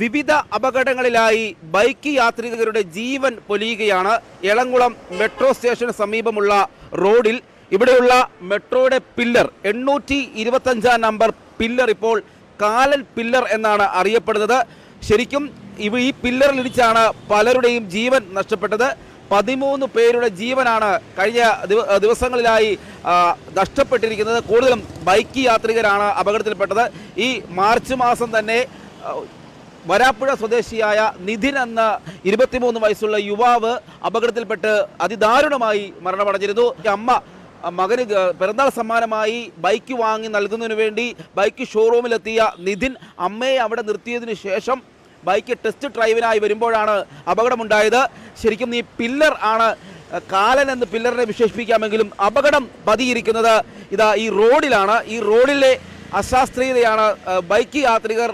വിവിധ അപകടങ്ങളിലായി ബൈക്ക് യാത്രികരുടെ ജീവൻ പൊലിയുകയാണ്. എളംകുളം മെട്രോ സ്റ്റേഷന് സമീപമുള്ള റോഡിൽ ഇവിടെയുള്ള മെട്രോയുടെ പില്ലർ എണ്ണൂറ്റി ഇരുപത്തഞ്ചാം നമ്പർ പില്ലർ ഇപ്പോൾ കാലൻ പില്ലർ എന്നാണ് അറിയപ്പെടുന്നത്. ശരിക്കും ഇവ ഈ പില്ലറിൽ ഇടിച്ചാണ് പലരുടെയും ജീവൻ നഷ്ടപ്പെട്ടത്. പതിമൂന്ന് പേരുടെ ജീവനാണ് കഴിഞ്ഞ ദിവസങ്ങളിലായി നഷ്ടപ്പെട്ടിരിക്കുന്നത്. കൂടുതലും ബൈക്ക് യാത്രികരാണ് അപകടത്തിൽപ്പെട്ടത്. ഈ മാർച്ച് മാസം തന്നെ വരാപ്പുഴ സ്വദേശിയായ നിധിൻ എന്ന ഇരുപത്തിമൂന്ന് വയസ്സുള്ള യുവാവ് അപകടത്തിൽപ്പെട്ട് അതിദാരുണമായി മരണമടഞ്ഞിരുന്നു. അമ്മ മകന് പിറന്നാൾ സമ്മാനമായി ബൈക്ക് വാങ്ങി നൽകുന്നതിന് വേണ്ടി ബൈക്ക് ഷോറൂമിലെത്തിയ നിധിൻ അമ്മയെ അവിടെ നിർത്തിയതിനു ശേഷം ബൈക്ക് ടെസ്റ്റ് ഡ്രൈവിനായി വരുമ്പോഴാണ് അപകടമുണ്ടായത്. ശരിക്കും ഈ പില്ലർ ആണ് കാലൻ എന്ന് പില്ലറിനെ വിശേഷിപ്പിക്കാമെങ്കിലും അപകടം പതിയിരിക്കുന്നത്. ഇതാ ഈ റോഡിലാണ്. ഈ റോഡിലെ അശാസ്ത്രീയതയാണ് ബൈക്ക് യാത്രികർ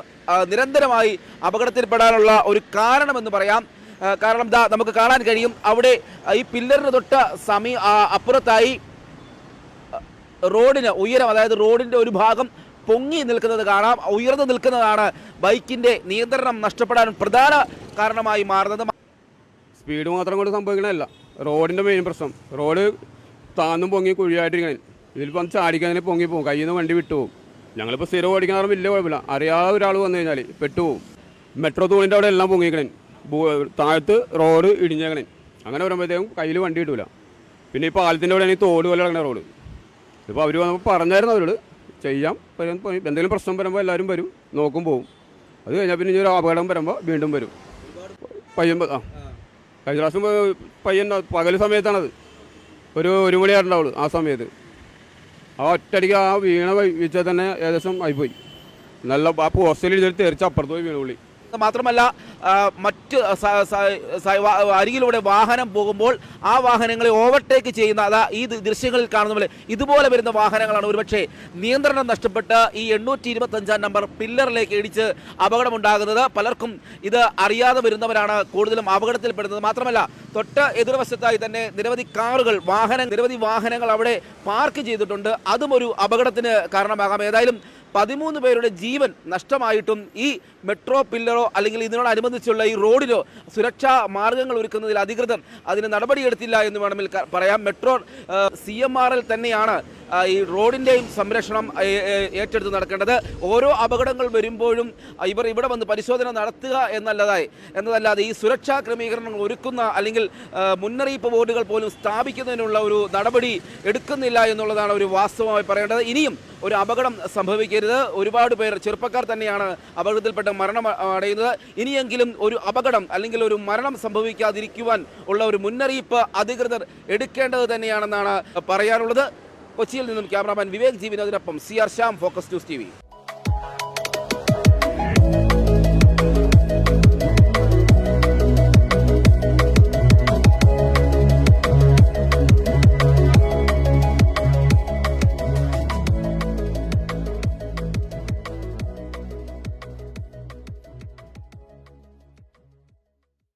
നിരന്തരമായി അപകടത്തിൽപ്പെടാനുള്ള ഒരു കാരണമെന്ന് പറയാം. കാരണം ദാ നമുക്ക് കാണാൻ കഴിയും അവിടെ ഈ പില്ലറിന് തൊട്ട് സമീ അപ്പുറത്തായി റോഡിന് ഉയരം അതായത് റോഡിന്റെ ഒരു ഭാഗം പൊങ്ങി നിൽക്കുന്നത് കാണാം. ഉയർന്നു നിൽക്കുന്നതാണ് ബൈക്കിന്റെ നിയന്ത്രണം നഷ്ടപ്പെടാൻ പ്രധാന കാരണമായി മാറുന്നത്. സ്പീഡ് മാത്രം കൊണ്ട് സംഭവിക്കണമല്ല റോഡിന്റെ മെയിൻ പ്രശ്നം. റോഡ് താന്നും പൊങ്ങി കുഴിയായിട്ടിരിക്കണേ. വന്ന് ചാടിക്കാൻ പൊങ്ങി പോകും. കയ്യിൽ നിന്ന് വണ്ടി വിട്ടുപോകും. ഞങ്ങളിപ്പോൾ സ്ഥിരം ഓടിക്കുന്ന കാരണം വലിയ കുഴപ്പമില്ല. അറിയാതെ ഒരാൾ വന്നു കഴിഞ്ഞാൽ പെട്ടുപോകും മെട്രോ തൂണിന്റെ അവിടെ എല്ലാം പൊങ്ങിക്കണേ താഴത്ത് റോഡ് ഇടിഞ്ഞേക്കണേ. അങ്ങനെ വരുമ്പോഴത്തേക്കും കയ്യിൽ വണ്ടി കിട്ടൂല. പിന്നെ ഈ പാലത്തിന്റെ അവിടെ ആണെങ്കിൽ തോട് പോലെ ഇറങ്ങുന്ന റോഡ് ഇപ്പോൾ അവർ വന്നപ്പോൾ പറഞ്ഞായിരുന്നു അവരോട് ചെയ്യാം എന്തെങ്കിലും പ്രശ്നം വരുമ്പോൾ എല്ലാവരും വരും നോക്കും പോവും. അത് കഴിഞ്ഞാൽ പിന്നെ ഒരു അപകടം വരുമ്പോൾ വീണ്ടും വരും. പയ്യൻ ആ കഴിഞ്ഞ പ്രാവശ്യം പയ്യൻ പകൽ സമയത്താണത്. ഒരു ഒരു മണിയായിട്ടുണ്ടാവുള്ളൂ ആ സമയത്ത്. ആ ഒറ്റടിക്ക് ആ വീണ വീഴ്ച തന്നെ ഏകദേശം ആയിപ്പോയി. നല്ല ആ പോസ്റ്റലിൽ തെറിച്ച് അപ്പുറത്ത് പോയി വീണ പുള്ളി. മാത്രമല്ല മറ്റ് അരികിലൂടെ വാഹനം പോകുമ്പോൾ ആ വാഹനങ്ങളെ ഓവർടേക്ക് ചെയ്യുന്ന അതാ ഈ ദൃശ്യങ്ങളിൽ കാണുന്ന പോലെ ഇതുപോലെ വരുന്ന വാഹനങ്ങളാണ്. ഒരുപക്ഷെ നിയന്ത്രണം നഷ്ടപ്പെട്ട് ഈ എണ്ണൂറ്റി ഇരുപത്തഞ്ചാം നമ്പർ പില്ലറിലേക്ക് ഇടിച്ച് അപകടമുണ്ടാകുന്നത്. പലർക്കും ഇത് അറിയാതെ വരുന്നവരാണ് കൂടുതലും അപകടത്തിൽപ്പെടുന്നത്. മാത്രമല്ല തൊട്ട് എതിർവശത്തായി തന്നെ നിരവധി കാറുകൾ വാഹന നിരവധി വാഹനങ്ങൾ അവിടെ പാർക്ക് ചെയ്തിട്ടുണ്ട്. അതും ഒരു അപകടത്തിന് കാരണമാകാം. ഏതായാലും പതിമൂന്ന് പേരുടെ ജീവൻ നഷ്ടമായിട്ടും ഈ മെട്രോ പില്ലറോ അല്ലെങ്കിൽ ഇതിനോടനുബന്ധിച്ചുള്ള ഈ റോഡിലോ സുരക്ഷാ മാർഗങ്ങൾ ഒരുക്കുന്നതിൽ അധികൃതർ അതിന് നടപടിയെടുത്തില്ല എന്ന് വേണമെങ്കിൽ പറയാം. Metro C M R L തന്നെയാണ് ഈ റോഡിന്റെയും സംരക്ഷണം ഏറ്റെടുത്ത് നടക്കേണ്ടത് ഓരോ അപകടങ്ങൾ വരുമ്പോഴും ഇവർ ഇവിടെ വന്ന് പരിശോധന നടത്തുക എന്നല്ലതായി. എന്നതല്ലാതെ ഈ സുരക്ഷാ ക്രമീകരണങ്ങൾ ഒരുക്കുന്ന അല്ലെങ്കിൽ മുന്നറിയിപ്പ് ബോർഡുകൾ പോലും സ്ഥാപിക്കുന്നതിനുള്ള ഒരു നടപടി എടുക്കുന്നില്ല എന്നുള്ളതാണ് ഒരു വാസ്തവമായി പറയേണ്ടത്. ഇനിയും ഒരു അപകടം സംഭവിക്കരുത്. ഒരുപാട് പേർ ചെറുപ്പക്കാർ തന്നെയാണ് അപകടത്തിൽപ്പെട്ട് മരണം അടയുന്നത്. ഇനിയെങ്കിലും ഒരു അപകടം അല്ലെങ്കിൽ ഒരു മരണം സംഭവിക്കാതിരിക്കുവാൻ ഉള്ള ഒരു മുന്നറിയിപ്പ് അധികൃതർ എടുക്കേണ്ടത് തന്നെയാണെന്നാണ് പറയാനുള്ളത്. കൊച്ചിയിൽ നിന്നും cameraman Vivek ജീവിനോദിനൊപ്പം C R Shyam focus news T